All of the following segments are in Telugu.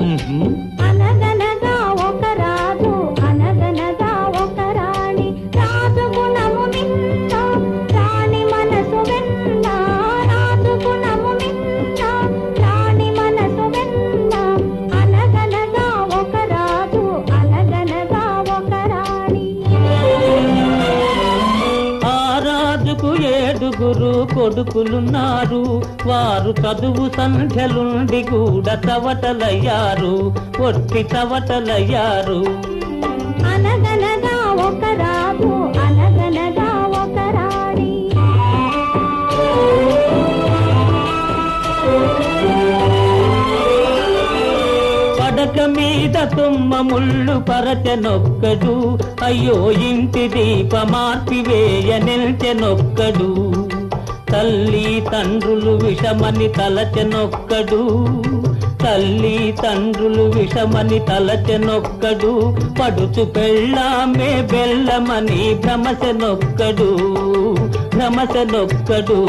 Uhum. నలుగురు కొడుకులున్నారు. వారు చదువు సంఖ్యలుండి కూడా చవటలయ్యారు. ఒట్టి చవటలయ్యారు. అనగనగా ఒక రాజు అనగనగా ఒక రాణి. పడక మీద తుమ్మ ముళ్ళు పరచనొక్కడు. అయ్యో ఇంటి దీప మార్పివేయ నిల్చెనొక్కడు. తల్లి తండ్రులు విషమని తలచెనొక్కడు. తల్లి తండ్రులు విషమని తలచెనొక్కడు. పడుచు పెళ్ళామే బెల్లమని భ్రమసెనొక్కడు. భ్రమసెనొక్కడు.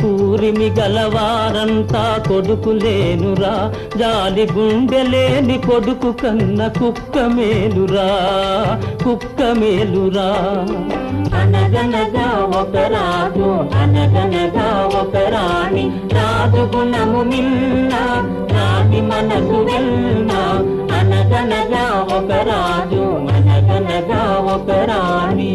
కూరిమి గలవారంతా కొడుకులేనురా. జాలి గుండెలేని కొడుకు కన్న కుక్క మేలురా కుక్క మేలురా అనగనగా ఒక రాజు అనగనగా ఒక రాణి. రాజు గుణము మిన్న రాణి మనసు అనగనగా ఒక రాజు అనగనగా ఒక రాణి.